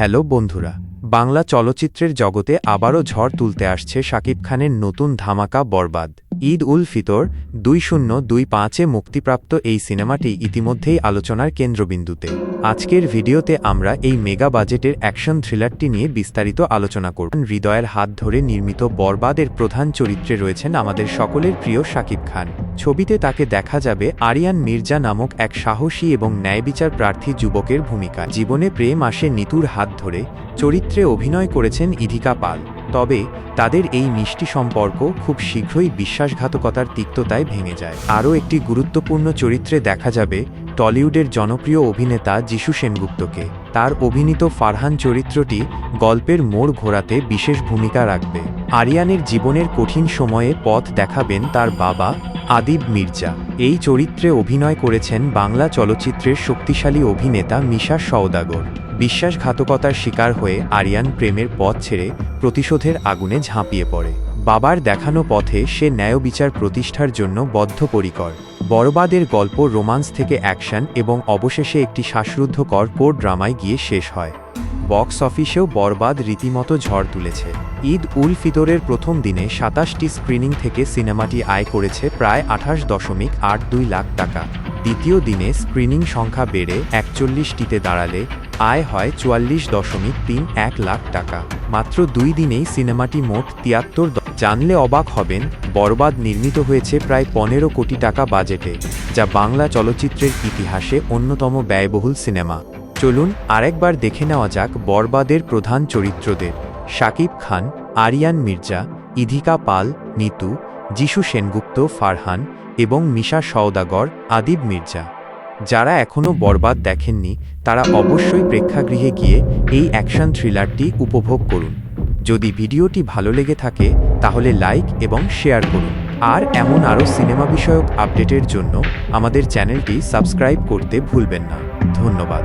Hello বন্ধুরা, বাংলা চলচ্চিত্রের জগতে আবারও ঝড় তুলতে আসছে শাকিব খানের নতুন ধামাকা বরবাদ। ঈদ উল ফিতর দুই শূন্য দুই পাঁচে মুক্তিপ্রাপ্ত এই সিনেমাটি ইতিমধ্যেই আলোচনার কেন্দ্রবিন্দুতে। আজকের ভিডিওতে আমরা এই মেগা বাজেটের অ্যাকশন থ্রিলারটি নিয়ে বিস্তারিত আলোচনা করব। হৃদয়ের হাত ধরে নির্মিত বরবাদের প্রধান চরিত্রে রয়েছেন আমাদের সকলের প্রিয় শাকিব খান। ছবিতে তাকে দেখা যাবে আরিয়ান মির্জা নামক এক সাহসী এবং ন্যায়বিচার প্রার্থী যুবকের ভূমিকা। জীবনে প্রেম আসে নিতুর হাত ধরে, চরিত্রে অভিনয় করেছেন ইধিকা পাল। তবে, তাদের এই মিষ্টি সম্পর্ক খুব শীঘ্রই বিশ্বাসঘাতকতার তিক্ততায় ভেঙে যায়। আরও একটি গুরুত্বপূর্ণ চরিত্রে দেখা যাবে টলিউডের জনপ্রিয় অভিনেতা যিশু সেনগুপ্তকে। তার অভিনীত ফারহান চরিত্রটি গল্পের মোড় ঘোরাতে বিশেষ ভূমিকা রাখবে। আরিয়ানের জীবনের কঠিন সময়ে পথ দেখাবেন তার বাবা আদিব মির্জা। এই চরিত্রে অভিনয় করেছেন বাংলা চলচ্চিত্রের শক্তিশালী অভিনেতা মিশা সওদাগর। বিশ্বাসঘাতকতার শিকার হয়ে আরিয়ান প্রেমের পথ ছেড়ে প্রতিশোধের আগুনে ঝাঁপিয়ে পড়ে। বাবার দেখানো পথে সে ন্যায় বিচার প্রতিষ্ঠার জন্য বদ্ধপরিকর। বড়বাদের গল্প রোমান্স থেকে অ্যাকশন এবং অবশেষে একটি শ্বাসরুদ্ধকর কোর ড্রামায় গিয়ে শেষ হয়। বক্স অফিসেও বরবাদ রীতিমতো ঝড় তুলেছে। ঈদ উল ফিতরের প্রথম দিনে সাতাশটি স্ক্রিনিং থেকে সিনেমাটি আয় করেছে প্রায় আঠাশ দশমিক আট দুই লাখ টাকা। দ্বিতীয় দিনে স্ক্রিনিং সংখ্যা বেড়ে একচল্লিশটিতে দাঁড়ালে আয় হয় চুয়াল্লিশ দশমিক তিন এক লাখ টাকা। মাত্র দুই দিনেই সিনেমাটি মোট তিয়াত্তর জানলে অবাক হবেন, বরবাদ নির্মিত হয়েছে প্রায় পনেরো কোটি টাকা বাজেটে, যা বাংলা চলচ্চিত্রের ইতিহাসে অন্যতম ব্যয়বহুল সিনেমা। চলুন আরেকবার দেখে নেওয়া যাক বরবাদের প্রধান চরিত্রদের। শাকিব খান, আরিয়ান মির্জা, ইধিকা পাল, নিতু, যিশু সেনগুপ্ত, ফারহান এবং মিশা সওদাগর, আদিব মির্জা। যারা এখনও বরবাদ দেখেননি, তারা অবশ্যই প্রেক্ষাগৃহে গিয়ে এই অ্যাকশন থ্রিলারটি উপভোগ করুন। যদি ভিডিওটি ভালো লেগে থাকে তাহলে লাইক এবং শেয়ার করুন। আর এমন আরও সিনেমা বিষয়ক আপডেটের জন্য আমাদের চ্যানেলটি সাবস্ক্রাইব করতে ভুলবেন না। ধন্যবাদ।